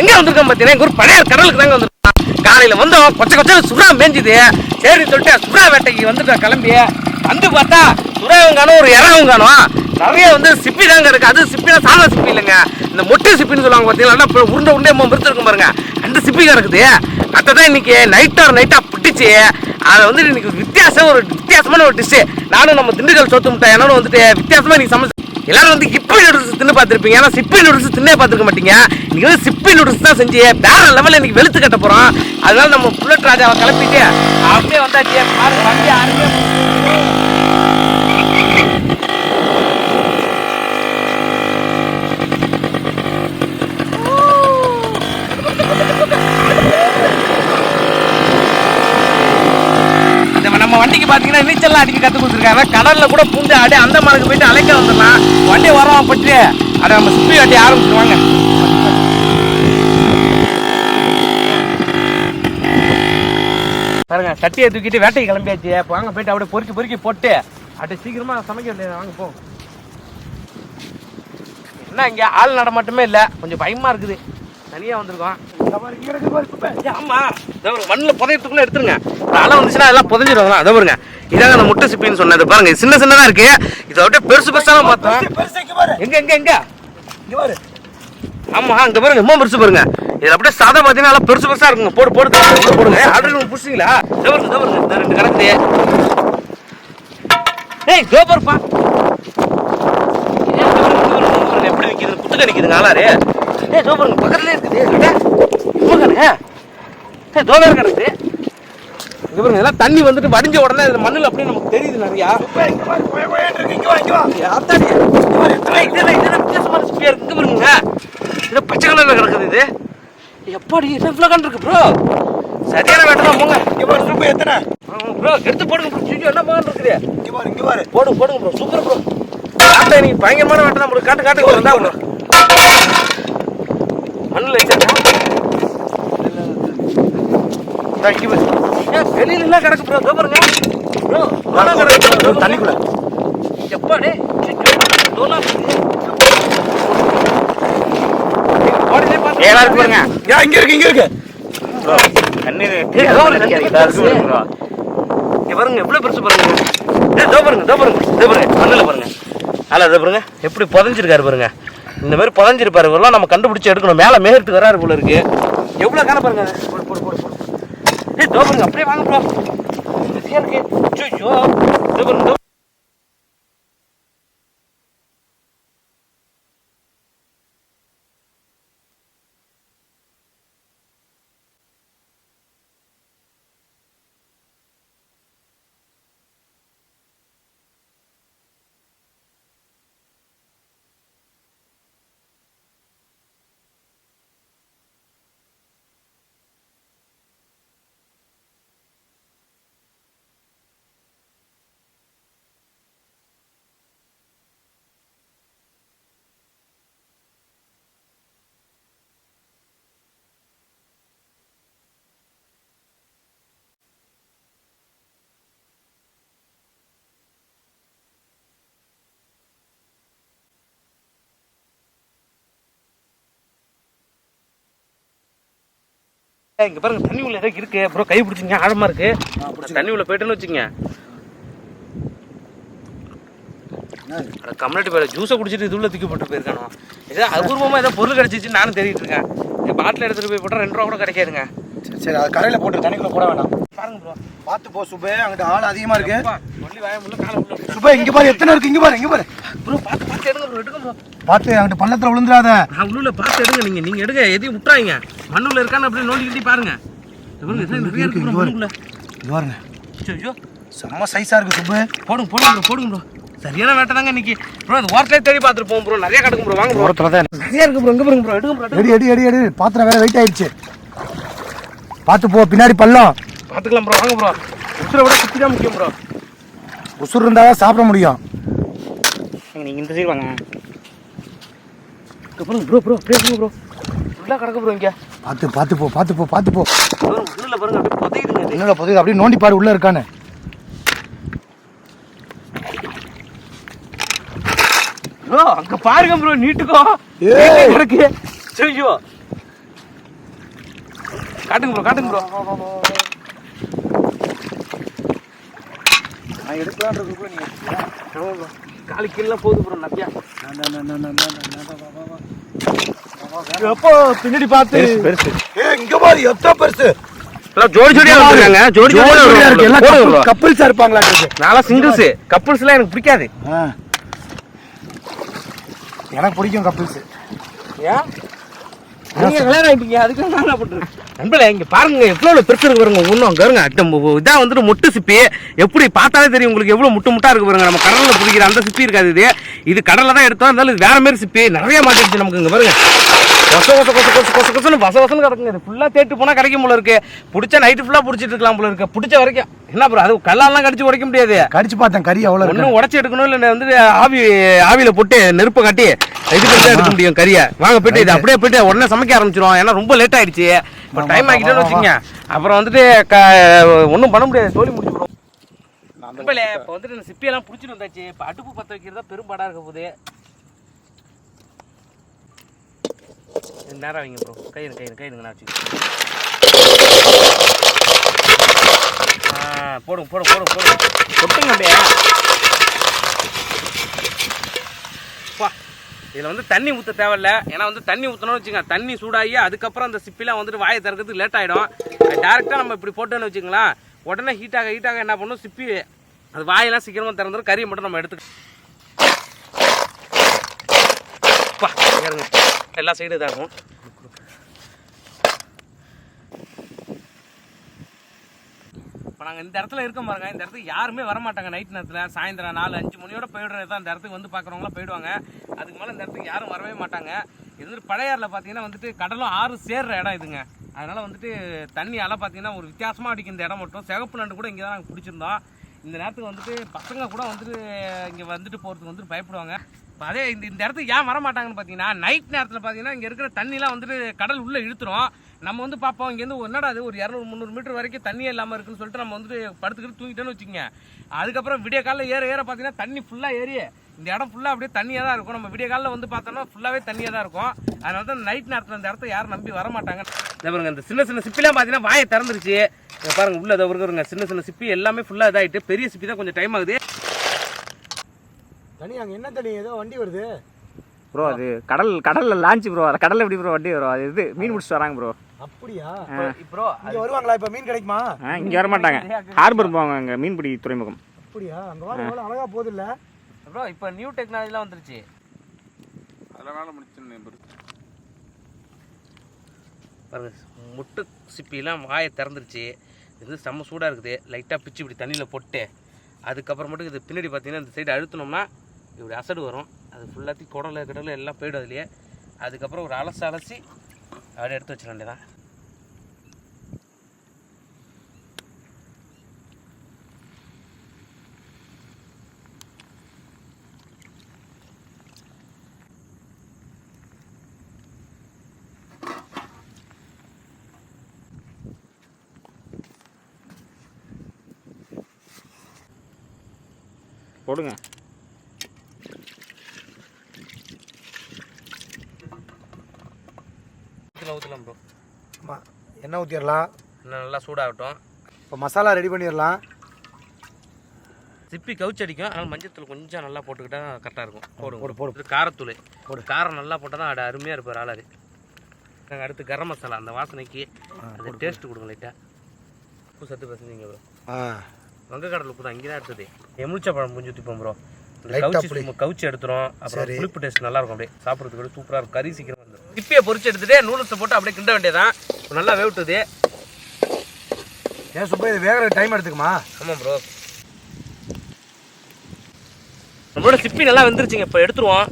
எங்க வந்திருக்கோம் பார்த்தீங்கன்னா எங்க ஒரு பழைய கடலுக்கு தாங்க வந்திருக்கோம். காலையில வந்தோம் கொச்ச கொச்ச சுறா மேஞ்சுது. சரி சொல்லிட்டு சுறா வேட்டைக்கு வந்துட்டோம் கிளம்பி. வந்து பார்த்தா சுறாவும் காணும் ஒரு இறாவும் காணும். நிறைய வந்து சிப்பி தாங்க இருக்கு. அது சிப்பினா சாதா சிப்பி இல்லைங்க. இந்த மொட்டை சிப்பின்னு சொல்லுவாங்க பார்த்தீங்கன்னா உருண்டை உருண்டை மிருத்து இருக்கும் பாருங்க. அந்த சிப்பி இருக்குது. அதை தான் இன்னைக்கு நைட்டா நைட்டா பிடிச்சி அதை வந்து இன்னைக்கு வித்தியாசம் ஒரு வித்தியாசமான ஒரு டிஷ்ஷு நானும் நம்ம திண்டுக்கல் சோத்து முட்டை என்னோட வந்துட்டு வித்தியாசமா இன்னைக்கு சமைச்சு எல்லாரும் வந்து இப்பி நூடுல்ஸ் தின்னு பார்த்துருப்பீங்க. ஆனால் சிப்பி நூடுல்ஸ் தின்னே பார்த்துருக்க மாட்டீங்க. இன்னைக்கு வந்து சிப்பி நூடுல்ஸ் தான் செஞ்சு வேற லெவலில் இன்னைக்கு வெளுத்து கட்ட போகிறோம் அதனால நம்ம புல்லட் ராஜாவை கிளப்பிட்டு அப்படியே வந்தாச்சு. பாருங்க வண்டி அருமையாக நம்ம வண்டிக்கு பார்த்தீங்கன்னா நீச்சல்லாம் அடிக்க கற்றுக் கொடுத்துருக்காங்க. காரில் கூட பூந்து ஆடி அந்த மரத்துக்கு போயிட்டு அழைக்க வந்துடலாம். வண்டி வரோம் பட்டு அதை நம்ம சுற்றி வண்டி ஆரம்பிச்சிருவாங்க பாருங்க சட்டியை தூக்கிட்டு வேட்டைக்கு கிளம்பியாச்சு. இப்போ வாங்க போயிட்டு அப்படியே பொறுக்கி பொறுக்கி போட்டு அப்படியே சீக்கிரமா சமைக்க வேண்டியது வாங்க போ. என்ன இங்கே? ஆள் நடமாட்டமே இல்லை. கொஞ்சம் பயமா இருக்குது. தனியாக வந்திருக்கோம். ஆமாம் ஆமா. மண்ணில் புதையத்துக்குள்ளே எடுத்துருங்க. ஒரு அலை வந்துச்சுன்னா அதெல்லாம் புதைஞ்சிருவாங்க அதை பாருங்க. இதாங்க அந்த முட்டை சிப்பின்னு சொன்னது. பாருங்க சின்ன சின்னதா இருக்கு. இதை விட பெருசு பெருசாலாம் பார்த்தோம் எங்க எங்க எங்க? ஆமா அங்க பாருங்க ரொம்ப பெருசு பாருங்க. இதுல அப்படியே சாதா பாத்தீங்கன்னா பெருசு பெருசா இருக்குங்க. போடு போடு போடு, போடுங்க ஆல்ரெடி நீங்க புடிச்சிங்களா பாருங்க இந்த ரெண்டு கிடக்குது ஏய் இதோ பாருப்பா. ஏய், இதோ பாருங்க, இதோ பாருங்க, இதோ பாருங்க, எப்படி நிக்குது? குத்துக்க நிக்குதுங்க ஆளாரு. ஏய் இதோ பாருங்க பக்கத்துல இருக்குது. பாருங்க ஏய் வேற கிடக்குது இங்க பாருங்க இதெல்லாம் தண்ணி வந்துட்டு வடிஞ்ச உடனே இதுல மண்ணுல அப்படியே நமக்கு தெரியுது நிறையா. இருக்கு. இங்க பாருங்க. இது பச்சை கலர்ல கிடக்குது இது. எப்பாடி இவ்வளோ கண்டு இருக்கு ப்ரோ சரியான வேட்டை தான் போங்க. ப்ரோ எடுத்து போடுங்க ப்ரோ என்ன மகன் இருக்குது? போடுங்க போடுங்க ப்ரோ சூப்பர் ப்ரோ காட்ட நீ பயங்கரமான வேட்டை தான் ப்ரோ காட்டு காட்டு ப்ரோ தான் ப்ரோ மண்ணில் வச்சிருக்கேன் வெளியில எல்லாம் கிடக்கு ப்ரோ இதோ பாருங்க. ப்ரோ கிடக்கு. தண்ணிக்குள்ள எப்பா டே தோலா ஓடிலே பாத்து ஏழா இருக்கு பாருங்க இங்க இருக்கு இங்க இருக்கு. பாருங்க எவ்வளவு பெருசு பாருங்க. இதோ பாருங்க இதோ பாருங்க இதோ பாருங்க மண்ணுல பாருங்க. அல்ல இதோ பாருங்க. எப்படி புதஞ்சிருக்காரு பாருங்க. இந்த மாதிரி புதஞ்சிருப்பாரு. இவரெல்லாம் நம்ம கண்டுபிடிச்சு எடுக்கணும். மேல மேகத்துக்கு வராரு போல இருக்கு. எவ்வளவு காண பாருங்க அது. போடு போடு போடு போடு ஏய் இதோ பாருங்க அப்படியே வாங்க ப்ரோ சரியா இங்க பாருங்க தண்ணி உள்ள ஏதோ இருக்கு. ப்ரோ கை பிடிச்சிங்க ஆழமா இருக்கு. தண்ணி உள்ள போயிட்டேன்னு வச்சுங்க கம்யூனிட்டி பேர ஜூஸை குடிச்சிட்டு இது உள்ள தூக்கி போட்டு போயிருக்கானோ ஏதோ அபூர்வமா ஏதோ பொருள் கிடைச்சிச்சு நானும் தேடிட்டு இருக்கேன் பாட்டில் எடுத்துட்டு போய் போட்டா ரெண்டு ரூபா கூட கிடைக்காதுங்க. சரி, அது கரையில போட்டு தண்ணிக்குள்ள போட வேண்டாம் பாருங்க ப்ரோ பார்த்து போ சுபே. அங்கிட்ட ஆள் அதிகமா இருக்கு. சுபே இங்க பாரு எத்தனை இருக்கு? இங்க பாரு இங்க பாரு. ப்ரோ பார்த்து பார்த்து எடுங்க ப்ரோ எடுங்க ப்ரோ பார்த்து அங்கிட்ட பள்ளத்துல விழுந்துடாத. நான் உள்ள பார்த்து எடுங்க நீங்க நீங்க எடுங்க எதையும் விட்டுறாங்க மண்ணுள்ள இருக்கான்னு அப்படியே நோண்டிக்கிட்டே பாருங்க. இது பாருங்க, இதுல நிறைய இருக்கு ப்ரோ இது பாருங்க. ஐயோ செம்ம சைஸா இருக்கு சுபே போடுங்க போடுங்க ப்ரோ போடுங்க ப்ரோ சரியான வேட்டை தாங்க இன்னைக்கு. ப்ரோ இந்த ஓரத்துலேயே தேடி பார்த்துட்டு போவோம் ப்ரோ நிறைய கிடக்கும் ப்ரோ வாங்க ப்ரோ ஓரத்துல தான் நிறைய இருக்கு ப்ரோ இங்க பாருங்க ப்ரோ எடுங்க ப்ரோ எடி எடி எடி எடி. பாத்திரம் வேற வெயிட் ஆயிடுச்சு. பார்த்து போ பின்னாடி பள்ளம். பார்த்துக்கலாம் ப்ரோ வாங்க ப்ரோ உசுரை விட சுத்தி தான் முக்கியம் ப்ரோ உசுர் இருந்தா தான் சாப்பிட முடியும். நீங்க இந்த சைடு வாங்க. ப்ரோ ப்ரோ இருங்க ப்ரோ ஃபுல்லாக கிடக்கு ப்ரோ இங்க பார்த்து பார்த்து போ பார்த்து போ பார்த்து போ மண்ணில் பாருங்க அப்படியே புதையுதுங்க என்னோட புதையுது அப்படியே நோண்டி பாரு உள்ள இருக்கானு ப்ரோ அங்க பாருங்க ப்ரோ நீட்டுக்கோ ஏய். கிடக்கு ஐயோ காட்டுங்க ப்ரோ காட்டுங்க ப்ரோ நான் எடுக்கலான்றதுக்குள்ள நீங்க காலு கீழே போகுது ப்ரோ நிறையா எப்போ பின்னாடி பார்த்து? பெருசு ஏ இங்க பாரு எத்தனை பெருசு? எல்லாம் ஜோடி ஜோடியா ஜோடி ஜோடி ஜோடியா இருக்கு. எல்லாம் couples-ஆ இருப்பாங்களா நான்லாம் சிங்கிள்ஸ் கப்புள்ஸ்லாம் எனக்கு பிடிக்காது. எனக்கு பிடிக்கும் கப்பிள்ஸ் ஏன்? நண்பர்களே இங்க பாருங்க எவ்வளவு பெருசு இருக்கு பாருங்க. ஒன்றும் பாருங்க அட்டம் இதான் வந்துட்டு முட்டு சிப்பி. எப்படி பார்த்தாலே தெரியும் உங்களுக்கு எவ்வளவு முட்டு முட்டா இருக்கு பாருங்க. நம்ம கடல்ல பிடிக்கிற அந்த சிப்பி இருக்காது இது. இது கடல்ல தான் எடுத்தோம். இருந்தாலும் இது வேற மாதிரி சிப்பி. நிறைய மாட்டிடுச்சு நமக்கு இங்க பாருங்க. கொச கொச கொச கொச கொச கொசன்னு வச வசன்னு கிடக்குங்க இது. ஃபுல்லா தேட்டு போனா கிடைக்கும் போல இருக்கு. பிடிச்ச நைட்டு ஃபுல்லா பிடிச்சிட்டு இருக்கலாம் போல இருக்கு. பிடிச்ச வரைக்கும். என்ன ப்ரோ அது கல்லாலாம் கடிச்சு உடைக்க முடியாது. கடிச்சு பார்த்தேன் கறி இருக்கு. ஒன்றும் உடச்சி எடுக்கணும் இல்லை வந்து ஆவி ஆவியில போட்டு நெருப்பை காட்டி இது பண்ணி எடுக்க முடியும் கறியை. வாங்க போயிட்டு இது அப்படியே போயிட்டு உடனே சமைக்க ஆரம்பிச்சிரும் ஏன்னா ரொம்ப லேட் ஆயிடுச்சு. இப்போ டைம் ஆகிட்டேன்னு வச்சுக்கோங்க. அப்புறம் வந்துட்டு ஒன்றும் பண்ண முடியாது. தோழி முடிச்சு நண்பர்களே இப்போ வந்துட்டு இந்த சிப்பியெல்லாம் பிடிச்சிட்டு வந்தாச்சு. இப்போ அடுப்பு பற்ற வைக்கிறதா பெரும்பாடாக இருக்க போகுது இது நேரம் வைங்க ப்ரோ கையில் கையில் கையில் நான் வச்சுக்கோ ஆ போடுங்க போடுங்க போடுங்க போடுங்க கொட்டுங்க அப்படியே. பா இதில் வந்து தண்ணி ஊற்ற தேவையில்ல. ஏன்னா வந்து தண்ணி ஊற்றணும்னு வச்சுங்க தண்ணி சூடாகி அதுக்கப்புறம் அந்த சிப்பிலாம் வந்துட்டு வாயை திறக்கிறதுக்கு லேட் ஆகிடும் டேரெக்டாக நம்ம இப்படி போட்டோன்னு வச்சுங்களேன் உடனே ஹீட்டாக ஹீட்டாக என்ன பண்ணும்? சிப்பி அது வாயெல்லாம் சீக்கிரமாக திறந்துடும் கறியை மட்டும் நம்ம எடுத்து பா எல்லா சைடும் இதாக இருக்கும் இப்போ நாங்கள் இந்த இடத்துல இருக்கோம் பாருங்க. இந்த இடத்துக்கு யாருமே வர மாட்டாங்க நைட் நேரத்தில். சாயந்தரம் நாலு அஞ்சு மணியோட போயிடுறது தான். இந்த இடத்துக்கு வந்து பார்க்குறவங்களாம் போயிடுவாங்க. அதுக்கு மேலே இந்த இடத்துக்கு யாரும் வரவே மாட்டாங்க. இது வந்து பழையாறில் பார்த்தீங்கன்னா வந்துட்டு கடலும் ஆறு சேர்ற இடம் இதுங்க. அதனால் வந்துட்டு தண்ணி அலை பார்த்தீங்கன்னா ஒரு வித்தியாசமாக அடிக்கும் இந்த இடம் மட்டும். சிகப்பு நண்டு கூட இங்கே தான் நாங்கள் பிடிச்சிருந்தோம் இந்த நேரத்துக்கு வந்துட்டு பசங்க கூட வந்துட்டு இங்கே வந்துட்டு போகிறதுக்கு வந்துட்டு பயப்படுவாங்க. அதே இந்த இந்த இடத்துக்கு ஏன் வர மாட்டாங்கன்னு பார்த்தீங்கன்னா நைட் நேரத்தில் பார்த்தீங்கன்னா இங்கே இருக்கிற தண்ணிலாம் வந்துட்டு கடல் உள்ளே இழுத்துரும். நம்ம வந்து பார்ப்போம் இங்கேருந்து என்னடா அது ஒரு இரநூறு முந்நூறு மீட்டர் வரைக்கும் தண்ணியே இல்லாமல் இருக்குன்னு சொல்லிட்டு நம்ம வந்துட்டு படுத்துக்கிட்டு தூங்கிட்டோன்னு வச்சுக்கோங்க. அதுக்கப்புறம் விடிய காலையில் ஏற ஏற பார்த்தீங்கன்னா தண்ணி ஃபுல்லாக ஏறி இந்த இடம் ஃபுல்லாக அப்படியே தண்ணியாக தான் இருக்கும். நம்ம விடிய காலில் வந்து பார்த்தோம்னா ஃபுல்லாகவே தண்ணியாக தான் இருக்கும். அதனால தான் நைட் நேரத்தில் இந்த இடத்த யாரும் நம்பி வர மாட்டாங்க இந்த பாருங்க இந்த சின்ன சின்ன சிப்பிலாம் பார்த்தீங்கன்னா வாயை திறந்துருச்சு. பாருங்க உள்ள இதை சின்ன சின்ன சிப்பி எல்லாமே ஃபுல்லாக இதாகிட்டு பெரிய சிப்பி தான் கொஞ்சம் டைம் ஆகுது. தண்ணி அங்க என்ன தண்ணி ஏதோ வண்டி வருது. ப்ரோ அது கடல் கடல்ல லான்ச் ப்ரோ அது கடல்ல எப்படி ப்ரோ வண்டி வரும்? அது இது மீன் பிடிச்சிட்டு வராங்க ப்ரோ அப்படியா? இப்போ இங்க வருவாங்களா? இப்ப மீன் கிடைக்குமா? ஆ இங்கே வர மாட்டாங்க ஹார்பர் போவாங்க அங்கே மீன்பிடி துறைமுகம். அப்படியா? அங்க வர எவ்வளவு அழகா போகுது இல்ல ப்ரோ இப்போ நியூ டெக்னாலஜிலாம் வந்துருச்சு. பாருங்க முட்டு சிப்பிலாம் வாயை திறந்துருச்சு. இது வந்து செம்ம சூடாக இருக்குது. லைட்டாக பிச்சு இப்படி தண்ணியில் போட்டு அதுக்கப்புறமேட்டு இது பின்னாடி பார்த்தீங்கன்னா இந்த சைடு அழுத்தினோம்னா இப்படி அசடு வரும். அது ஃபுல்லாத்தையும் குடல கடல எல்லாம் போயிடும் அதுலேயே. அதுக்கப்புறம் ஒரு அலசி அலசி அப்படியே எடுத்து வச்சிட வேண்டியதான் போடுங்க. ஊற்றலாம் ஊற்றலாம் ப்ரோ ஆமா. எண்ணெய் ஊத்திடலாம். இன்னும் நல்லா சூடாகட்டும். இப்போ மசாலா ரெடி பண்ணிடலாம். சிப்பி கவுச்சு அடிக்கும். அதனால் மஞ்சத்தூள் கொஞ்சம் நல்லா போட்டுக்கிட்டா கரெக்டாக இருக்கும். போடுங்க. போடு, போடு. காரத்தூள். போடு. காரம் நல்லா போட்டால் தான் அட அருமையாக இருப்பார் ஆளாரு நாங்கள் அடுத்து கரம் மசாலா அந்த வாசனைக்கு அது டேஸ்ட் கொடுங்க லைட்டாக உப்பு சத்து பசங்க ப்ரோ ஆ. வங்கக்கடல் உப்பு தான் இங்கே தான் எடுத்தது எமுச்ச பழம் புஞ்சு ஊற்றிப்போம் ப்ரோ கவுச்சி கவுச்சி எடுத்துரும் அப்புறம். புளிப்பு டேஸ்ட் நல்லா இருக்கும் அப்படியே. சாப்பிட்றதுக்கு சூப்பராக இருக்கும். கறி சீக்கிரம் வந்துடும் சிப்பியை பொரிச்சு எடுத்துட்டு நூடுல்ஸை போட்டு அப்படியே கிண்ட வேண்டியதான் நல்லா வேவிட்டுது. ஏன் சுப்பா இது வேகிற டைம் எடுத்துக்குமா? ஆமாம் ப்ரோ நம்மளோட சிப்பி நல்லா வெந்துருச்சுங்க. இப்போ எடுத்துருவோம்.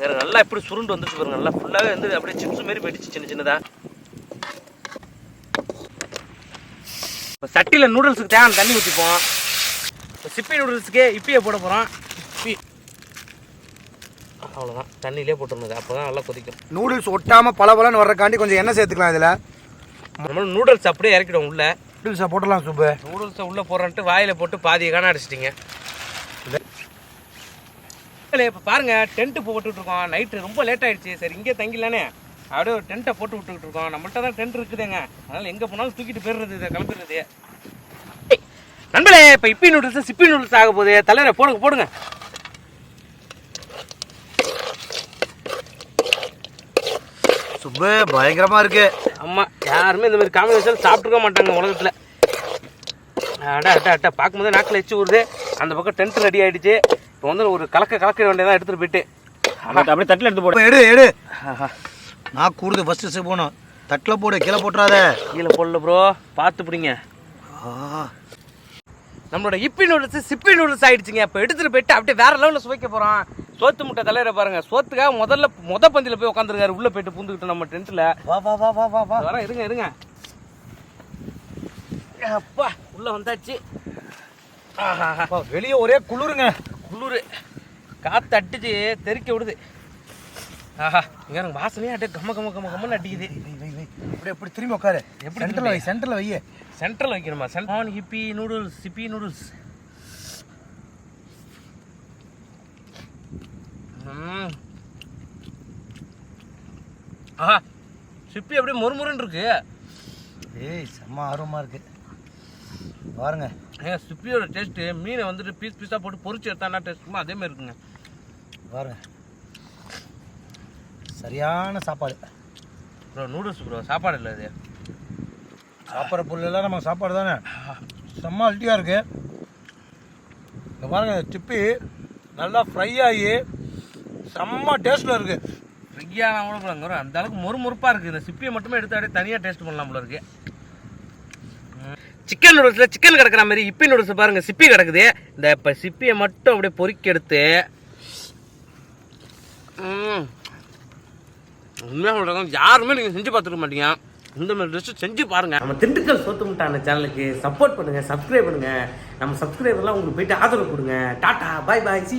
வேற நல்லா எப்படி சுருண்டு வந்துருச்சு பாருங்க. நல்லா ஃபுல்லாகவே வந்து அப்படியே சிப்ஸ் மாரி போயிடுச்சு சின்ன சின்னதா. இப்போ சட்டியில் நூடுல்ஸுக்கு தேவையான தண்ணி ஊற்றிப்போம் இப்போ சிப்பி நூடுல்ஸுக்கு இப்பியை போட போகிறோம் அவ்வளோதான் தண்ணியிலே போட்டுருந்தது. அப்போ தான் நல்லா கொதிக்கும். நூடுல்ஸ் ஒட்டாம பல பலன்னு வர்றக்காண்டி கொஞ்சம் எண்ணெய் சேர்த்துக்கலாம் இதுல. நம்ம நூடுல்ஸ் அப்படியே இறக்கிடும் உள்ள. நூடுல்ஸை போட்டலாம் சுப்பு. நூடுல்ஸை உள்ளே போடுறன்ட்டு வாயில் போட்டு பாதியை காண அடிச்சிட்டிங்க. இப்போ பாருங்க டென்ட் போட்டுட்டு இருக்கோம். நைட்டு ரொம்ப லேட் ஆயிடுச்சு. சரி இங்கே தங்கிடலானே. அப்படியே ஒரு டென்ட்டை போட்டு விட்டுக்கிட்டு இருக்கோம். நம்மள்ட்ட தான் டென்ட் இருக்குதுங்க. அதனால எங்கே போனாலும் தூக்கிட்டு போயிடுறது இதை கிளம்பிடுறது. ஏய், நண்பர்களே இப்போ இப்பி நூடுல்ஸ் சிப்பி நூடுல்ஸ் ஆக போகுது. தலைவரை போடுங்க போடுங்க. சுப்பு பயங்கரமா இருக்கு. ஆமா யாருமே இந்த மாதிரி காம்பினேஷன் சாப்பிட்டுருக்க மாட்டாங்க உலகத்தில். அட அட அட்ட பார்க்கும்போது நாக்கில் எச்சு ஊறுது. அந்த பக்கம் டென்ட் ரெடி ஆயிடுச்சு. இப்போ வந்து ஒரு கலக்க கலக்க வேண்டியதான் எடுத்துகிட்டு போயிட்டு. அப்படியே அப்படியே தட்டில் எடுத்து போடு. எடு எடு. நான் கூடுது ஃபர்ஸ்ட் போகணும். தட்டில் போடு கீழே போட்டுறாத. கீழே போடல ப்ரோ பார்த்து பிடிங்க. நம்மளோட இப்பி நூடுல்ஸ் சிப்பி நூடுல்ஸ் ஆயிடுச்சுங்க. இப்போ எடுத்துட்டு போயிட்டு அப்படியே வேற லெவலில் சுவைக்க போகிறோம் சோத்து முட்டை தலைவரை பாருங்க. சோத்துக்காக முதல்ல முத பந்தியில் போய் உட்காந்துருக்காரு உள்ளே போயிட்டு பூந்துக்கிட்டு நம்ம டென்ட்டில் வா வா வா வா வா வா. வர இருங்க இருங்க. அப்பா உள்ள வந்தாச்சு. வெளியே ஒரே குளிருங்க. குளிர். காற்று அடிச்சு தெறிக்க விடுது. ஆஹா இங்க எனக்கு வாசனையே அப்படியே கம்ம கம்ம கம்ம கம்மன்னு அடிக்குது. அப்படியே அப்படி திரும்பி உட்காரு எப்படி சென்டர்ல வை சென்டர்ல வை சென்ட்ரல் வைக்கணுமா? சென்ட்ரல் ஹிப்பி நூடுல்ஸ் சிப்பி நூடுல்ஸ் ஆஹா சிப்பி அப்படியே மொறுமொறுன்னு இருக்கு. ஏய் செம்ம ஆர்வமா இருக்கு. பாருங்க. ஏங்க சிப்பியோட டேஸ்ட்டு மீனை வந்துட்டு பீஸ் பீஸாக போட்டு பொரிச்சு எடுத்தா என்ன டேஸ்ட் அதே மாதிரி இருக்குங்க. பாருங்க. சரியான சாப்பாடு. ப்ரோ நூடுல்ஸ் ப்ரோ சாப்பாடு இல்லை இது. சாப்பிட்ற பொருளெல்லாம் நம்ம சாப்பாடு தானே? செம்ம அல்ட்டியாக இருக்கு. இங்க பாருங்க சிப்பி நல்லா ஃப்ரை ஆகி செம்ம டேஸ்ட்டில் இருக்கு. ஃப்ரிக்கியான கூட போலாங்க அந்த அளவுக்கு மொறு மொறுப்பாக இருக்குது இந்த சிப்பியை மட்டுமே எடுத்து அப்படியே தனியாக டேஸ்ட் பண்ணலாம் போல இருக்கு. சிக்கன் நூடுல்ஸில் சிக்கன் கிடக்குற மாதிரி இப்பி நூடுல்ஸ் பாருங்க. சிப்பி கிடக்குது. இந்த இப்போ சிப்பியை மட்டும் அப்படியே பொறுக்கி எடுத்து ம். உண்மையாக சொல்கிறாங்க யாருமே நீங்கள் செஞ்சு பார்த்துருக்க மாட்டீங்க. இந்த மாதிரி ட்ரெஸ் செஞ்சு பாருங்க. நம்ம திண்டுக்கல் சோத்து முட்டான சேனலுக்கு சப்போர்ட் பண்ணுங்க சப்ஸ்கிரைப் பண்ணுங்க. நம்ம சப்ஸ்கிரைபர்லாம் உங்களுக்கு போயிட்டு ஆதரவு கொடுங்க. டாடா பாய் பாய் சி